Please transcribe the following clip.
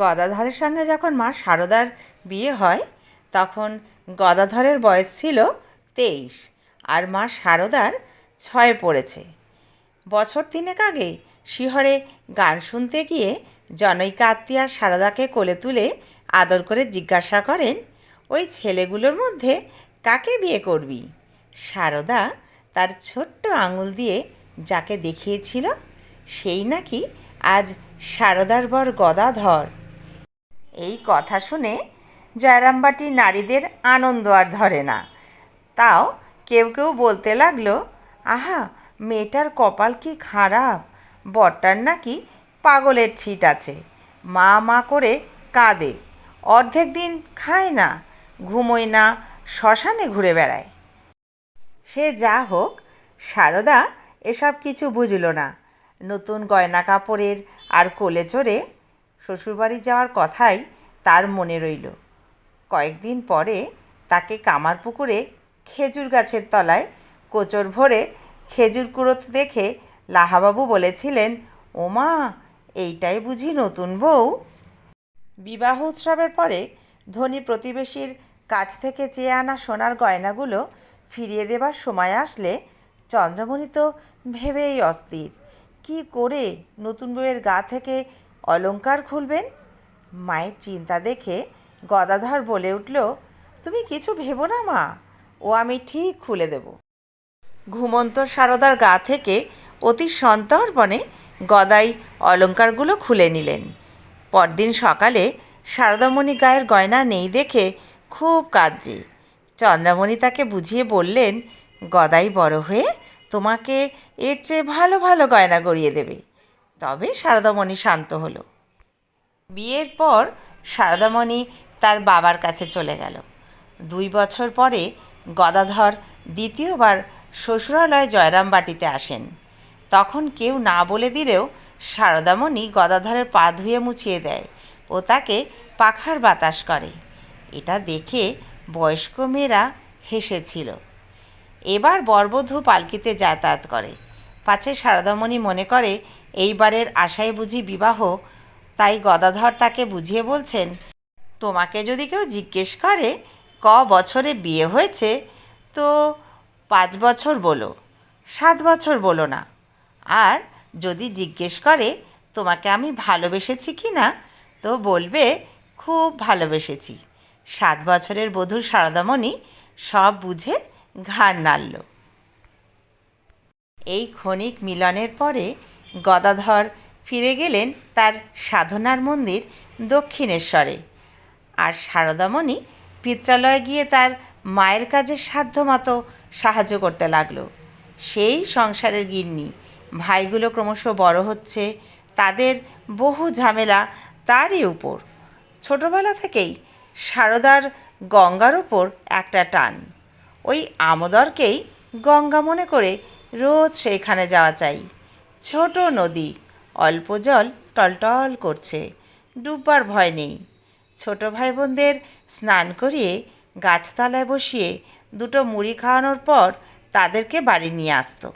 গদাধরের সঙ্গে যখন মা শারদার বিয়ে হয়, তখন গদাধরের বয়স ছিল তেইশ আর মা শারদার ছয়ে পড়েছে। বছর তিনেক আগে শিহরে গান শুনতে গিয়ে জনৈকা আত্মীয়া শারদাকে কোলে তুলে আদর করে জিজ্ঞাসা করেন, ওই ছেলেগুলোর মধ্যে কাকে বিয়ে করবি? শারদা তার ছোট্ট আঙুল দিয়ে যাকে দেখিয়েছিল, সেই নাকি আজ শারদার বর গদাধর। এই কথা শুনে জয়রামবাটির নারীদের আনন্দ আর ধরে না। তাও কেউ কেউ বলতে লাগল, আহা, মেয়েটার কপাল কি খারাপ? বরটার নাকি পাগলের ছিট আছে। মা মা করে কাঁদে, অর্ধেক দিন খায় না, ঘুমোয় না, শ্মশানে ঘুরে বেড়ায়। সে যা হোক, সারদা এসব কিছু বুঝল না। নতুন গয়না কাপড়ের আর কোলে চড়ে শ্বশুরবাড়ি যাওয়ার কথাই তার মনে রইল। কয়েকদিন পরে তাকে কামারপুকুরে খেজুর গাছের তলায় কোচর ভরে খেজুর কুড়োতে দেখে লাহাবাবু বলেছিলেন, ওমা, এইটাই বুঝি নতুন বউ? বিবাহ উৎসবের পরে ধনী প্রতিবেশীর কাছ থেকে চেয়ে আনা সোনার গয়নাগুলো ফিরিয়ে দেবার সময় আসলে চন্দ্রমণি তো ভেবেই অস্থির। কি করে নতুন বউয়ের গা থেকে অলংকার খুলবেন? মায়ের চিন্তা দেখে গদাধর বলে উঠল, তুমি কিছু ভেবো না মা, ও আমি ঠিক খুলে দেব। ঘুমন্ত সারদার গা থেকে অতি সন্তর্পণে গদাই অলংকারগুলো খুলে নিলেন। পরদিন সকালে শারদামণি গায়ের গয়না নেই দেখে খুব কাঁদছে। চন্দ্রামণি তাকে বুঝিয়ে বললেন, গদাই বড় হয়ে তোমাকে এর চেয়ে ভালো ভালো গয়না গড়িয়ে দেবে। তবে সারদামণি শান্ত হলো। বিয়ের পর সারদামণি তার বাবার কাছে চলে গেল। দুই বছর পরে গদাধর দ্বিতীয়বার শ্বশুরালয় জয়রামবাটিতে আসেন। তখন কেউ না বলে দিলেও সারদামণি গদাধরের পা ধুয়ে মুছিয়ে দেয় ও তাকে পাখার বাতাস করে। এটা দেখে বয়স্ক মেয়েরা হেসেছিল। এবার বরবধূ পালকিতে যাতায়াত করে। পাছে সারদামণি মনে করে, এইবারের আশায় বুঝি বিবাহ, তাই গদাধর তাকে বুঝিয়ে বলছেন, তোমাকে যদি কেউ জিজ্ঞেস করে, ক বছরে বিয়ে হয়েছে, তো পাঁচ বছর বলো, সাত বছর বলো না। আর যদি জিজ্ঞেস করে, তোমাকে আমি ভালোবেসেছি কি না, তো বলবে, খুব ভালোবেসেছি। সাত বছরের বধূ সারদামণি সব বুঝে ঘাড় নাড়ল। এই ক্ষণিক মিলনের পরে গদাধর ফিরে গেলেন তার সাধনার মন্দির দক্ষিণেশ্বরে। আর শারদামণি পিত্রালয়ে গিয়ে তার মায়ের কাজে সাধ্যমতো সাহায্য করতে লাগল। সেই সংসারের গিন্নি, ভাইগুলো ক্রমশ বড় হচ্ছে, তাদের বহু ঝামেলা তারই উপর। ছোটবেলা থেকেই সারদার গঙ্গার ওপর একটা টান। ওই আমোদরকেই গঙ্গা মনে করে রোজ সেইখানে যাওয়া চাই। ছোট নদী, অল্প জল টলটল করছে, ডুববার ভয় নেই। ছোট ভাই বোনদের স্নান করিয়ে গাছতলায় বসিয়ে দুটো মুড়ি খাওয়ানোর পর তাদেরকে বাড়ি নিয়ে আসতো।